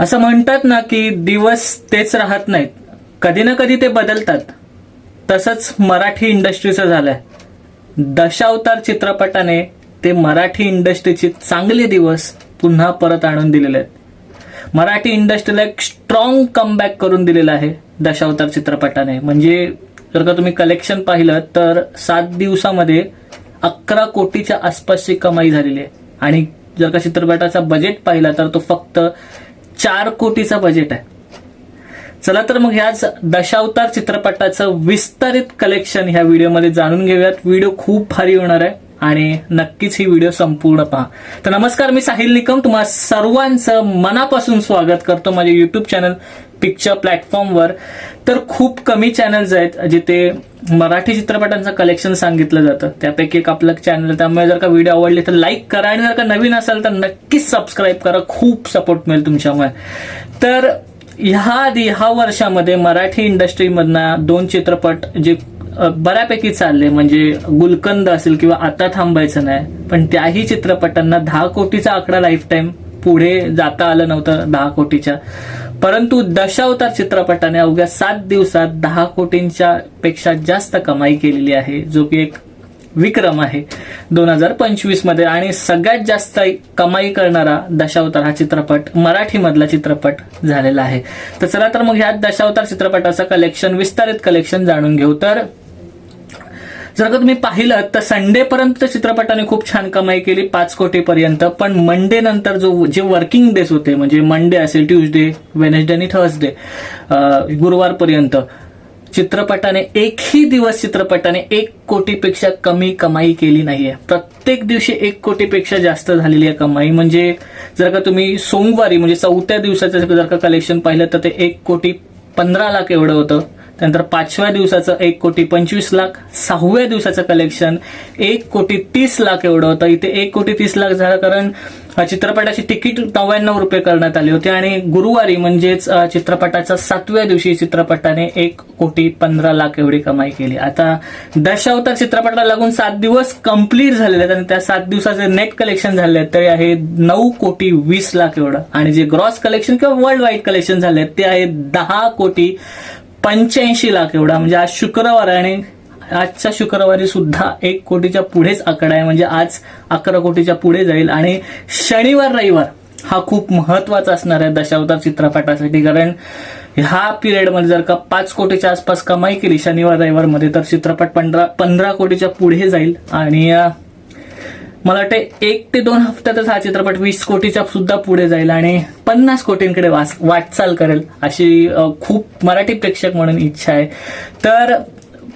असं म्हणतात ना की दिवस तेच राहत नाहीत. कधी ना कधी ते बदलतात. तसंच मराठी इंडस्ट्रीचं झालंय. दशावतार चित्रपटाने ते मराठी इंडस्ट्रीचे चांगले दिवस पुन्हा परत आणून दिलेले आहेत. मराठी इंडस्ट्रीला एक स्ट्रॉंग कमबॅक करून दिलेला आहे दशावतार चित्रपटाने. म्हणजे जर का तुम्ही कलेक्शन पाहिलं तर सात दिवसामध्ये अकरा कोटीच्या आसपासची कमाई झालेली आहे. आणि जर का चित्रपटाचा बजेट पाहिला तर तो फक्त चार कोटीचा बजेट आहे. चला तर मग ह्याच दशावतार चित्रपटाचं विस्तारित कलेक्शन ह्या व्हिडिओमध्ये जाणून घेऊयात. व्हिडिओ खूप भारी होणार आहे. आणि नक्कीच ही व्हिडिओ संपूर्ण पहा. तर नमस्कार मी साहिल निकम. तुम्हा सर्वांचं मनापासून स्वागत करतो माझ्या युट्यूब चॅनल पिक्चर प्लॅटफॉर्मवर तर खूप कमी चॅनल्स आहेत जिथे मराठी चित्रपटांचं कलेक्शन सांगितलं जातं. त्यापैकी एक आपलं चॅनल त्यामुळे जर का व्हिडिओ आवडले तर लाईक करा आणि जर का नवीन असाल तर नक्कीच सबस्क्राईब करा. खूप सपोर्ट मिळेल तुमच्यामुळे. तर ह्या आधी ह्या वर्षामध्ये मराठी इंडस्ट्रीमधनं दोन चित्रपट जे बऱ्यापैकी चालले म्हणजे गुलकंद असेल किंवा आता थांबायचं नाही पण त्याही चित्रपटांना दहा कोटीचा आकडा लाईफ टाईम पुढे जाता आलं नव्हतं दहा कोटीच्या. परंतु दशावतार चित्रपटाने अवघ्या सात दिवसात दहा कोटींच्या पेक्षा जास्त कमाई केलेली आहे जो की एक विक्रम आहे. दोन हजार पंचवीसमध्ये आणि सगळ्यात जास्त कमाई करणारा दशावतार हा चित्रपट मराठीमधला चित्रपट झालेला आहे. तर चला तर मग ह्या दशावतार चित्रपटाचं कलेक्शन विस्तारित कलेक्शन जाणून घेऊ. तर जर का तुम्ही पाहिलं तर संडे पर्यंत चित्रपटाने खूप छान कमाई केली पाच कोटी पर्यंत. पण मंडे नंतर जो जे वर्किंग डेज होते म्हणजे मंडे असेल ट्युजडे वेनेसडे आणि थर्सडे गुरुवारपर्यंत चित्रपटाने एकही दिवस चित्रपटाने एक कोटीपेक्षा कमी कमाई केली नाहीये. प्रत्येक दिवशी एक कोटीपेक्षा जास्त झालेली आहे कमाई. म्हणजे जर का तुम्ही सोमवारी म्हणजे चौथ्या दिवसाचं जर का कलेक्शन पाहिलं तर ते एक कोटी पंधरा लाख एवढं होतं. त्यानंतर पाचव्या दिवसाचं एक कोटी पंचवीस लाख सहाव्या दिवसाचं कलेक्शन एक कोटी तीस लाख एवढं होतं. इथे एक कोटी तीस लाख झालं कारण चित्रपटाची तिकीट नव्याण्णव रुपये करण्यात आली होती आणि गुरुवारी म्हणजेच चित्रपटाच्या सातव्या दिवशी चित्रपटाने एक कोटी पंधरा लाख एवढी कमाई केली. आता दशावतार चित्रपटाला लागून सात दिवस कंप्लीट झालेले आहेत आणि त्या सात दिवसाचे नेट कलेक्शन झाले आहेत. ते आहे नऊ कोटी वीस लाख एवढं. आणि जे ग्रॉस कलेक्शन किंवा वर्ल्ड वाईड कलेक्शन झाले आहेत ते आहे दहा कोटी पंच्याऐंशी लाख एवढा. म्हणजे आज शुक्रवार आणि आजच्या शुक्रवारी सुद्धा एक कोटीच्या पुढेच आकडा आहे. म्हणजे आज अकरा कोटीच्या पुढे जाईल. आणि शनिवार रविवार हा खूप महत्त्वाचा असणार आहे दशावतार चित्रपटासाठी. कारण ह्या पिरियडमध्ये जर का पाच कोटीच्या आसपास कमाई केली शनिवार रविवारमध्ये तर चित्रपट पंधरा पंधरा कोटीच्या पुढे जाईल. आणि मला वाटतं एक ते दोन हफ्त्यातच हा चित्रपट वीस कोटीच्या सुद्धा पुढे जाईल आणि पन्नास कोटींकडे वाटचाल करेल अशी खूप मराठी प्रेक्षक म्हणून इच्छा आहे. तर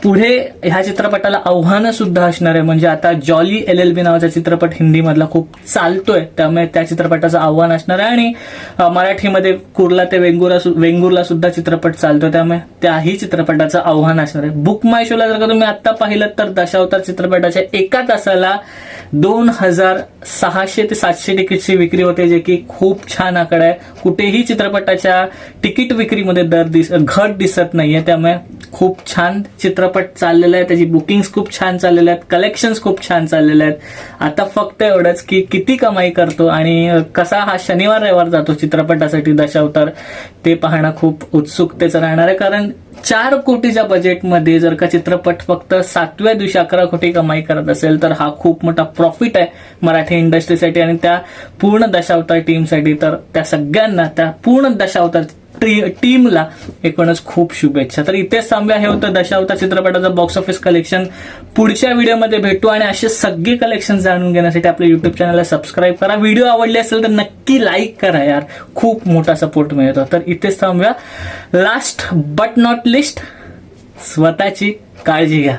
पुढे ह्या चित्रपटाला आव्हानं सुद्धा असणार आहे. म्हणजे आता जॉली एल एल बी नावाचा चित्रपट हिंदीमधला खूप चालतोय. त्यामुळे त्या चित्रपटाचं आव्हान असणार आहे आणि मराठीमध्ये कुर्ला ते वेंगुरा वेंगुरला सुद्धा चित्रपट चालतोय. त्यामुळे त्याही चित्रपटाचं आव्हान असणार आहे. बुक माय शोला जर का तुम्ही आता पाहिलं तर दशावतार चित्रपटाच्या एका तासाला दोन हजार सहाशे ते सातशे तिकीटची विक्री होते जे की खूप छान आकडा आहे. कुठेही चित्रपटाच्या तिकीट विक्रीमध्ये दर दिस घट दिसत नाहीये त्यामुळे खूप छान चित्रपट चाललेला आहे. त्याची बुकिंग्स खूप छान चाललेल्या आहेत. कलेक्शन्स खूप छान चाललेले आहेत. आता फक्त एवढंच की किती कमाई करतो आणि कसा हा शनिवार रविवार जातो चित्रपटासाठी दशावतार ते पाहणं खूप उत्सुकतेचं राहणार आहे. कारण चार कोटीच्या बजेटमध्ये जर का चित्रपट फक्त सातव्या दिवशी अकरा कोटी कमाई करत असेल तर हा खूप मोठा प्रॉफिट आहे मराठी इंडस्ट्रीसाठी आणि त्या पूर्ण दशावतार टीमसाठी तर त्या सगळ्यांना त्या पूर्ण दशावतार टी- टीमला एकूणच खूप शुभेच्छा. तर इथेच थांबूया. हे होतं दशावतार चित्रपटाचं बॉक्स ऑफिस कलेक्शन पुढच्या व्हिडिओमध्ये भेटू आणि असे सगळे कलेक्शन जाणून घेण्यासाठी आपल्या युट्यूब चॅनलला सबस्क्राईब करा. व्हिडिओ आवडले असेल तर नक्की लाईक करा यार. खूप मोठा सपोर्ट मिळतो. तर इथेच थांबूया. लास्ट बट नॉट लिस्ट स्वतःची काळजी घ्या.